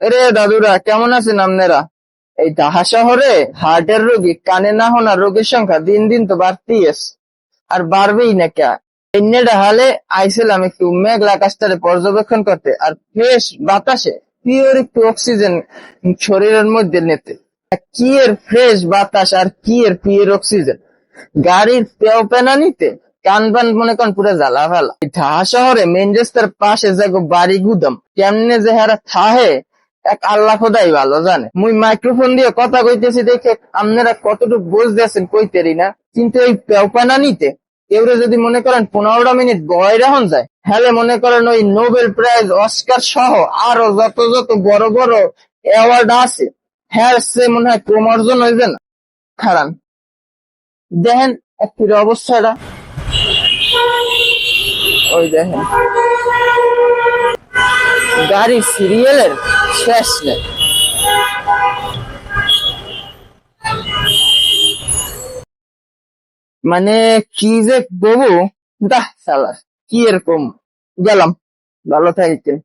রে দাদুরা, কেমন আছেন আপনারা? এই ঢাকা শহরে হার্টের রোগী, কানে না শোনা রোগীর সংখ্যা দিন দিন তো বাড়তেই আছে আর বাড়বেই না কে? এমনিটা হালে আইছিলাম একটু মেঘলা আকাশটারে পর্যবেক্ষণ করতে, আর ফ্রেশ বাতাসে পিওর একটু অক্সিজেন শরীরের মধ্যে নিতে। কি এর ফ্রেশ বাতাস, আর কি এর পিওর অক্সিজেন গাড়ির পেও পেনা নিতে, কান বান মনে করেন পুরো জ্বালা ভালা ঢাকা শহরে মেন রাস্তার পাশে যাগো বাড়ি গুদাম, কেমনে যে হারা থাহে এক আল্লাহ খোদাই ভালো, জানে? মুই মাইক্রোফোন দিয়ে কথা কইতেছি দেখে আপনারা কতটুকু বুঝতেছেন কইতেরি না। কিন্তু এই পেওপানা নিতে কেউরে যদি মনে করেন পনেরোটা মিনিট বয় রাখুন যায়, হ্যালে মনে করেন ওই নোবেল প্রাইজ, অস্কার সহ আরও যত যত বড় বড় অ্যাওয়ার্ড আছে হ্যাঁ সে মনে হয় ক্রমার্জন হইবে না। খারান, দেখেন একটির অবস্থাটা। ওই দেখেন। গাড়ি সিরিয়ালের শেষ নেই মানে কি যে বলব? দাহ সালার কি এরকম? গেলাম। ভালো থাকেন